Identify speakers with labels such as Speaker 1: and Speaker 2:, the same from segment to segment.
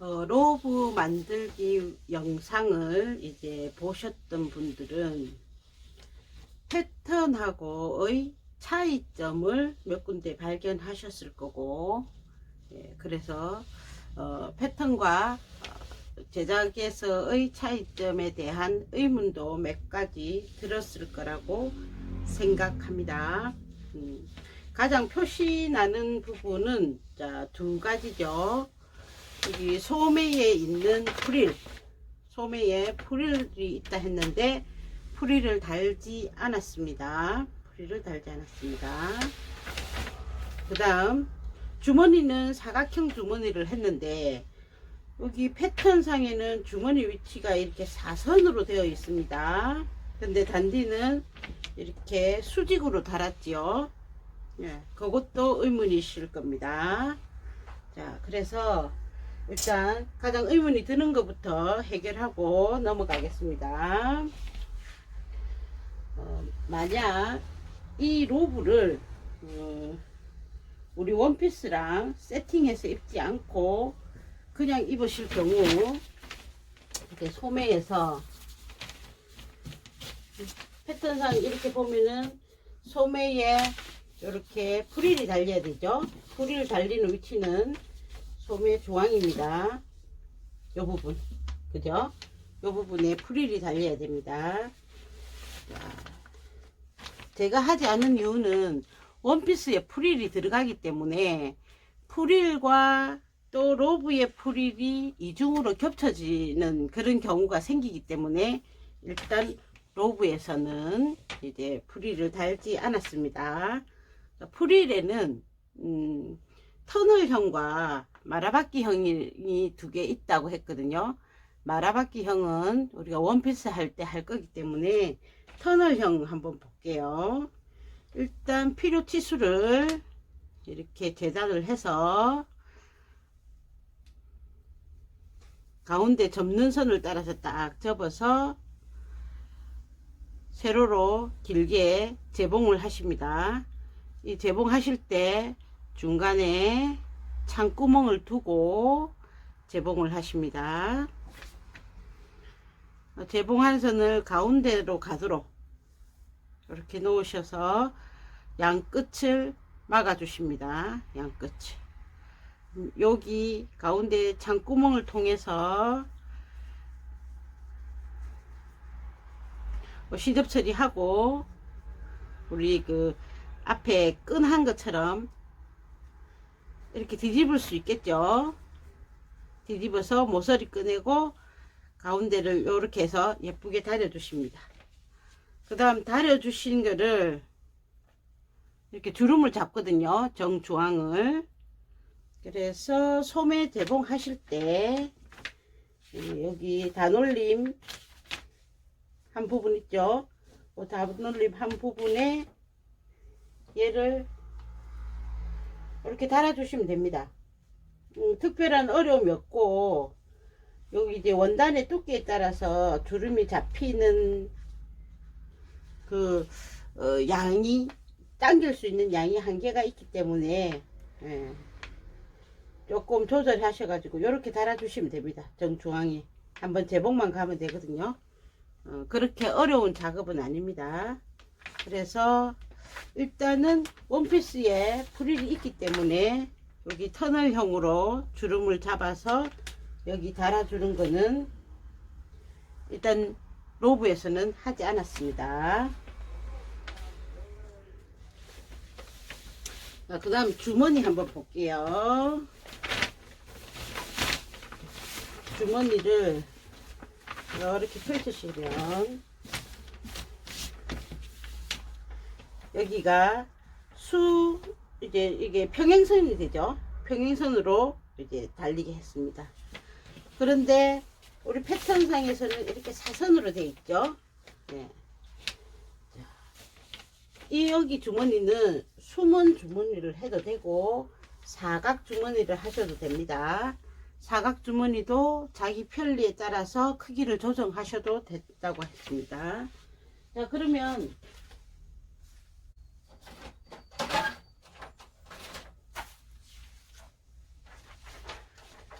Speaker 1: 어, 로브 만들기 영상을 이제 보셨던 분들은 패턴하고의 차이점을 몇 군데 발견하셨을 거고, 예, 그래서 어, 패턴과 어, 제작에서의 차이점에 대한 의문도 몇 가지 들었을 거라고 생각합니다. 음, 가장 표시 나는 부분은 자, 두 가지죠. 여기 소매에 있는 프릴, 소매에 프릴이 있다 했는데 프릴을 달지 않았습니다. 프릴을 달지 않았습니다. 그 다음 주머니는 사각형 주머니를 했는데 여기 패턴상에는 주머니 위치가 이렇게 사선으로 되어 있습니다. 근데 단디는 이렇게 수직으로 달았지요. 예, 그것도 의문이실 겁니다. 자, 그래서 일단 가장 의문이 드는 것부터 해결하고 넘어가겠습니다. 어, 만약 이 로브를 어, 우리 원피스랑 세팅해서 입지 않고 그냥 입으실 경우 이렇게 소매에서 패턴상 이렇게 보면은 소매에 이렇게 프릴이 달려야 되죠. 프릴 달리는 위치는 소매 조항입니다. 이 부분, 그죠? 이 부분에 프릴이 달려야 됩니다. 자, 제가 하지 않은 이유는 원피스에 프릴이 들어가기 때문에 프릴과 또 로브의 프릴이 이중으로 겹쳐지는 그런 경우가 생기기 때문에 일단 로브에서는 이제 프릴을 달지 않았습니다. 프릴에는 음, 터널형과 마라바퀴형이 두 개 있다고 했거든요. 마라바퀴형은 우리가 원피스 할때할 거기 때문에 터널형 한번 볼게요. 일단 필요 치수를 이렇게 재단을 해서 가운데 접는 선을 따라서 딱 접어서 세로로 길게 재봉을 하십니다. 이 재봉하실 때 중간에 창구멍을 두고 재봉을 하십니다. 어, 재봉한 선을 가운데로 가도록 이렇게 놓으셔서 양 끝을 막아 주십니다. 양 끝을. 음, 여기 가운데 창구멍을 통해서 뭐 시접 처리하고 우리 그 앞에 끈 한 것처럼 이렇게 뒤집을 수 있겠죠. 뒤집어서 모서리 꺼내고 가운데를 이렇게 해서 예쁘게 다려 주십니다. 그 다음 다려 주신 거를 이렇게 주름을 잡거든요. 정중앙을. 그래서 소매 재봉 하실 때 여기 단올림 한 부분 있죠. 그 단올림 한 부분에 얘를 이렇게 달아주시면 됩니다. 음, 특별한 어려움이 없고 여기 이제 원단의 두께에 따라서 주름이 잡히는 그 어, 양이 당길 수 있는 양이 한계가 있기 때문에 예, 조금 조절하셔 가지고 이렇게 달아주시면 됩니다. 정중앙에 한번 재봉만 가면 되거든요. 어, 그렇게 어려운 작업은 아닙니다. 그래서 일단은 원피스에 프릴이 있기 때문에 여기 터널형으로 주름을 잡아서 여기 달아주는 거는 일단 로브에서는 하지 않았습니다. 그 다음 주머니 한번 볼게요. 주머니를 이렇게 펼치시면 여기가 수 이제 이게 평행선이 되죠. 평행선으로 이제 달리게 했습니다. 그런데 우리 패턴상에서는 이렇게 사선으로 되어 있죠. 네. 자, 이 여기 주머니는 숨은 주머니를 해도 되고 사각 주머니를 하셔도 됩니다. 사각 주머니도 자기 편리에 따라서 크기를 조정하셔도 된다고 했습니다. 자 그러면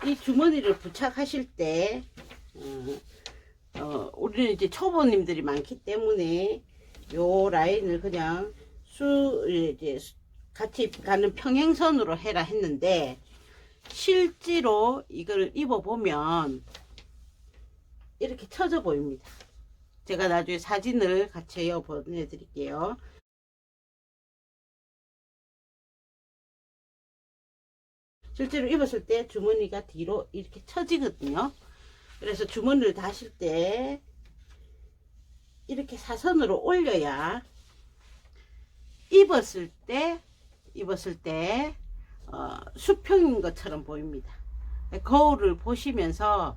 Speaker 1: 이 주머니를 부착하실 때 어, 어, 우리는 이제 초보님들이 많기 때문에 요 라인을 그냥 수 이제 수- 같이 가는 평행선으로 해라 했는데 실제로 이걸 입어 보면 이렇게 처져 보입니다. 제가 나중에 사진을 같이 보내드릴게요. 실제로 입었을 때 주머니가 뒤로 이렇게 처지거든요. 그래서 주머니를 다실 때 이렇게 사선으로 올려야 입었을 때 입었을 때 어, 수평인 것처럼 보입니다. 거울을 보시면서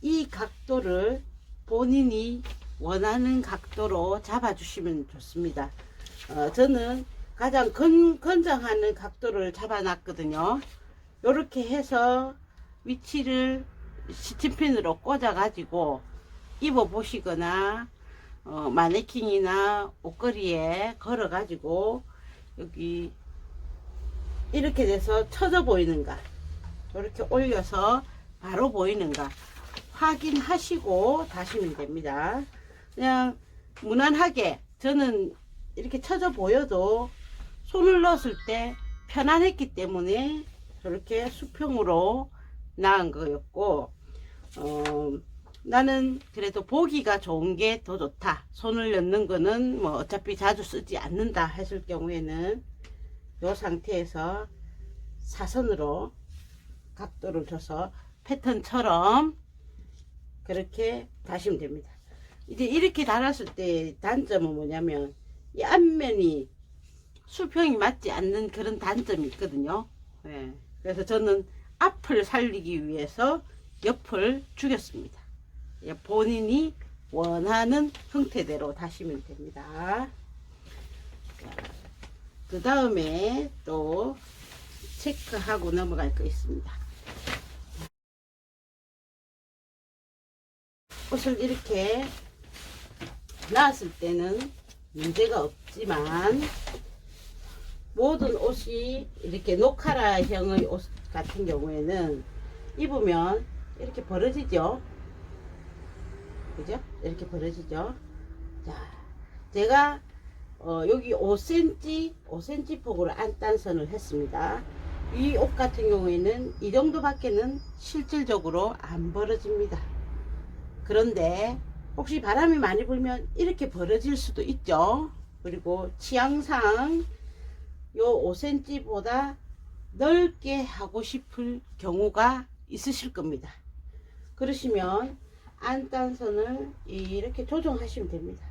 Speaker 1: 이 각도를 본인이 원하는 각도로 잡아주시면 좋습니다. 어, 저는 가장 건, 건장하는 각도를 잡아놨거든요. 이렇게 해서 위치를 시침핀으로 꽂아 가지고 입어 보시거나 어, 마네킹이나 옷걸이에 걸어 가지고 여기 이렇게 돼서 쳐져 보이는가 이렇게 올려서 바로 보이는가 확인하시고 다시면 됩니다. 그냥 무난하게 저는 이렇게 쳐져 보여도 손을 넣었을 때 편안했기 때문에 저렇게 수평으로 나은 거였고 어, 나는 그래도 보기가 좋은 게 더 좋다. 손을 넣는 거는 뭐 어차피 자주 쓰지 않는다 했을 경우에는 이 상태에서 사선으로 각도를 줘서 패턴처럼 그렇게 다시면 됩니다. 이제 이렇게 달았을 때 단점은 뭐냐면 이 앞면이 수평이 맞지 않는 그런 단점이 있거든요. 예. 그래서 저는 앞을 살리기 위해서 옆을 죽였습니다. 예, 본인이 원하는 형태대로 다시면 됩니다. 그 다음에 또 체크하고 넘어갈 거 있습니다. 옷을 이렇게 나왔을 때는 문제가 없지만 모든 옷이 이렇게 노카라형의 옷 같은 경우에는 입으면 이렇게 벌어지죠. 그죠? 이렇게 벌어지죠. 자, 제가 어, 여기 5cm, 5cm 폭으로 안단선을 했습니다. 이 옷 같은 경우에는 이 정도밖에는 실질적으로 안 벌어집니다. 그런데 혹시 바람이 많이 불면 이렇게 벌어질 수도 있죠. 그리고 취향상 요 5cm보다 넓게 하고 싶을 경우가 있으실 겁니다. 그러시면 안단선을 이렇게 조정하시면 됩니다.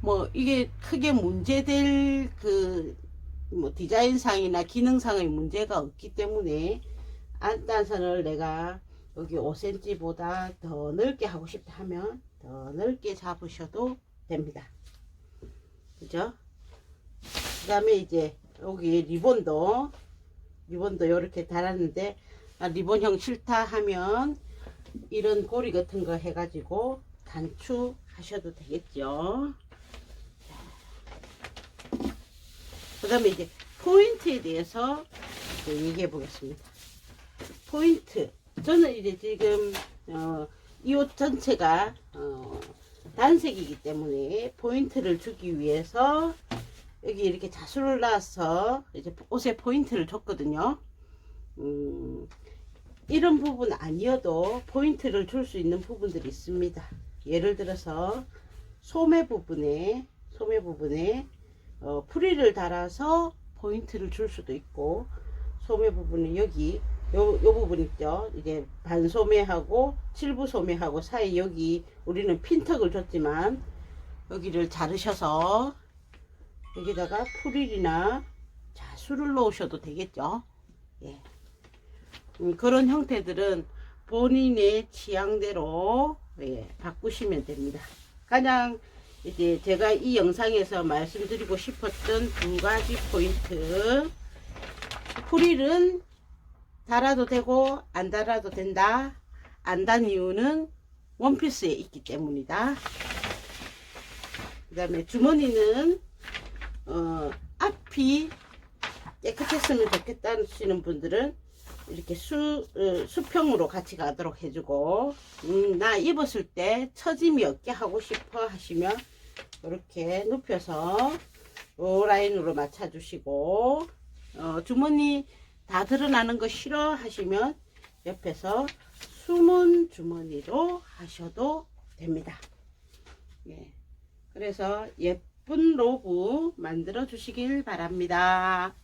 Speaker 1: 뭐 이게 크게 문제될 그 뭐 디자인상이나 기능상의 문제가 없기 때문에 안단선을 내가 여기 5cm보다 더 넓게 하고 싶다 하면 더 넓게 잡으셔도 됩니다. 그죠? 그 다음에 이제 여기 리본도 리본도 이렇게 달았는데 아, 리본형 싫다 하면 이런 고리 같은 거 해가지고 단추하셔도 되겠죠. 그 다음에 이제 포인트에 대해서 얘기해 보겠습니다. 포인트. 저는 이제 지금 어, 이 옷 전체가 어, 단색이기 때문에 포인트를 주기 위해서 여기 이렇게 자수를 놔서 이제 옷에 포인트를 줬거든요. 음, 이런 부분 아니어도 포인트를 줄 수 있는 부분들이 있습니다. 예를 들어서 소매 부분에 소매 부분에 어, 프리를 달아서 포인트를 줄 수도 있고 소매 부분은 여기 요, 요 부분 있죠 이제 반소매하고 칠부 소매하고 사이 여기 우리는 핀턱을 줬지만 여기를 자르셔서 여기다가 프릴이나 자수를 넣으셔도 되겠죠? 예. 음, 그런 형태들은 본인의 취향대로 예, 바꾸시면 됩니다. 가장 이제 제가 이 영상에서 말씀드리고 싶었던 두 가지 포인트. 프릴은 달아도 되고 안 달아도 된다. 안 단 이유는 원피스에 있기 때문이다. 그 다음에 주머니는 어, 앞이 깨끗했으면 좋겠다 하시는 분들은 이렇게 수, 어, 수평으로 같이 가도록 해주고, 음, 나 입었을 때 처짐이 없게 하고 싶어 하시면, 이렇게 눕혀서, 요 라인으로 맞춰주시고, 어, 주머니 다 드러나는 거 싫어 하시면, 옆에서 숨은 주머니로 하셔도 됩니다. 예. 그래서 예 쁜 로브 만들어 주시길 바랍니다.